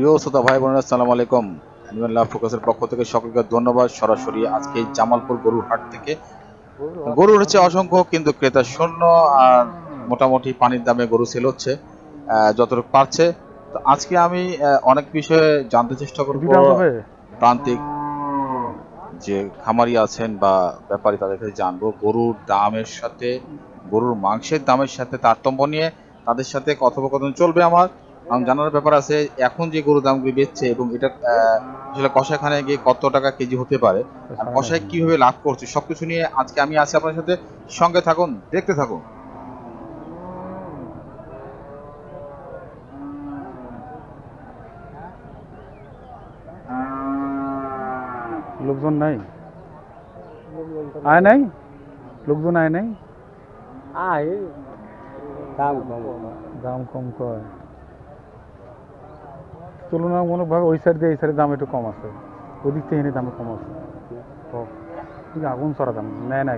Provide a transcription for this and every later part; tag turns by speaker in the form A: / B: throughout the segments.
A: প্রিয় শ্রোতা ভাই বোনেরা আসসালামু আলাইকুম। অ্যানিমাল লাভ ফোকাসের পক্ষ থেকে সকলকে ধন্যবাদ। সরাসরি আজকে জামালপুর গরুর হাট থেকে। গরু হচ্ছে অসংখ্য কিন্তু ক্রেতা শূন্য আর মোটামুটি পানির দামে গরু সেল হচ্ছে যতটুকু পারছে। তো আজকে আমি অনেক বিষয়ে জানতে চেষ্টা করব। প্রান্তিক যে খামারি আছেন বা ব্যাপারী তাদের কাছে জানব। গরুর দামের সাথে গরুর মাংসের দামের সাথে তারতম্য নিয়ে তাদের সাথে কথোপকথন চলবে আমার। আমার জানার ব্যাপার আছে এখন যে গরুর দামগুলি বেচছে এবং এটা আসলে কষাইখানে গিয়ে কত টাকা কেজি হতে পারে আর কষাই কীভাবে লাভ করছে সবকিছু নিয়ে আজকে আমি আছি আপনার সাথে। সঙ্গে থাকুন দেখতে থাকুন।
B: লোকজন নাই? আয় নাই? লোকজন আয় নাই?
C: আয় দাম কম।
B: দাম কম কয়? তুলনামূলকভাবে ওই সাইড দিয়ে এই সাইডের দাম একটু কম আছে। ওদিক থেকে এনে দাম কম আছে। কিন্তু আগুন সরা দাম, নেয় না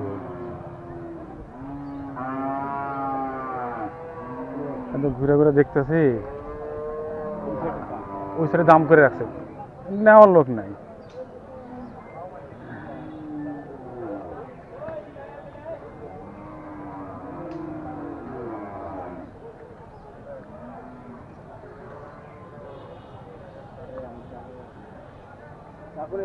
B: কিন্তু ঘুরে ঘুরে দেখতেছি, ওই সাইডে দাম করে রাখছে। নেওয়ার লোক নাই।
C: তারপরে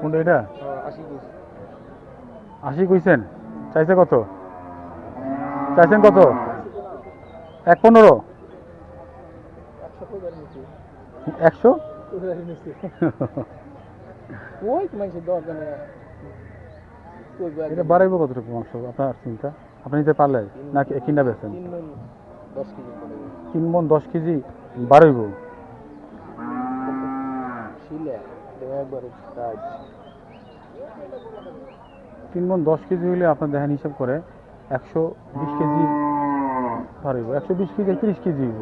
B: কোনটা এটা?
C: আশি
B: কইছেন। চাইছে কত? চাইছেন কত? এক পনেরো?
C: একশো?
B: এটা বাড়াইবো কতটুকু মাংস? আপনার চিন্তা? আপনি নিতে পারলে না কি- কিনা বেছেন
C: তিন মন দশ কেজি
B: বাড়াইব।
C: একবার
B: তিন মন দশ কেজি হইলে আপনার দেখেন হিসাব করে একশো বিশ কেজি একশো বিশ কেজি তিরিশ কেজি হইব।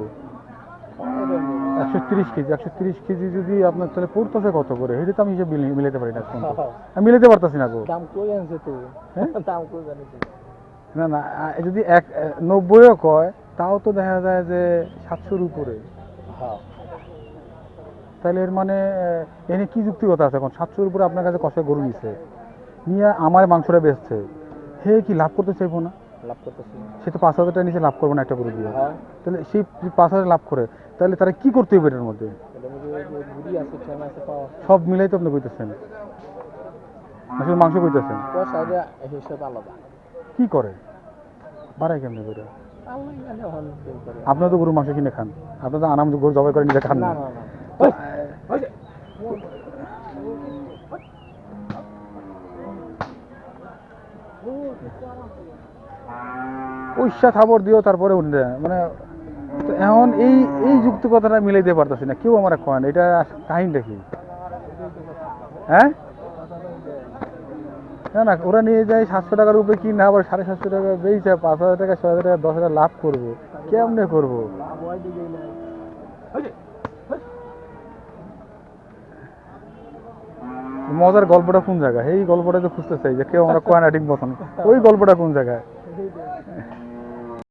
B: একশো তিরিশ কেজি একশো তিরিশ কেজি যদি আপনার তাহলে পড়তেছে কত করে? এটা তো আমি হিসাব মিলাতে পারি না আমি মিলাতে পারতাছি না গো।
C: দাম কই আনছে
B: হ্যাঁ?
C: দাম কই জানিস
B: না না যদি এক নব্বইও কয় তাও তো দেখা যায় যে সাতশোর উপরে।
C: হ্যাঁ।
B: তাহলে এর মানে এনে কি যুক্তিগত আছে? এখন সাতশোর উপরে আপনার কাছে কষায় গরু নিছে নিয়ে আমার মাংসটা বেচছে হে কি লাভ করতে চাইব না
C: লাভ করতেছি।
B: সে তো পাঁচ হাজার টাকা নিচে লাভ করব না একটা গরু দিয়ে।
C: হ্যাঁ।
B: তাহলে সেই পাঁচ হাজার লাভ করে তাহলে তারা কি করতে হবে এটার মধ্যে? সব মিলাই তো আপনি কইতেছেন। আসলে মাংস কইতেছেন। কি করে? বাড়াই কেমনি করে? আপনার তো গরু মাংস কিনে খান। আপনার তো আনাম গরু জবাই করে নিজে খান
C: না।
B: পয়সা খাবার দিও, তারপরে উঠে মানে এখন এই এই যুক্তিকতাটা মিলাইতে পারতেছি না, কেউ আমার কয় না, এটা কাহিনীটা কি? হ্যাঁ? না না, ওরা নিয়ে যায় সাতশো টাকার উপরে কিনে, আবার সাড়ে সাতশো টাকা বেচে, পাঁচ হাজার টাকা, ছয় হাজার টাকা, দশ হাজার লাভ করব। কেমনে করব
C: আবহাওয়ায় দিকে ওই যে
B: মজার গল্পটা কোন জায়গায়? এই গল্পটা তো খুঁজতে চাই যে কেউ আমরা কয় বসানো ওই গল্পটা কোন জায়গায়?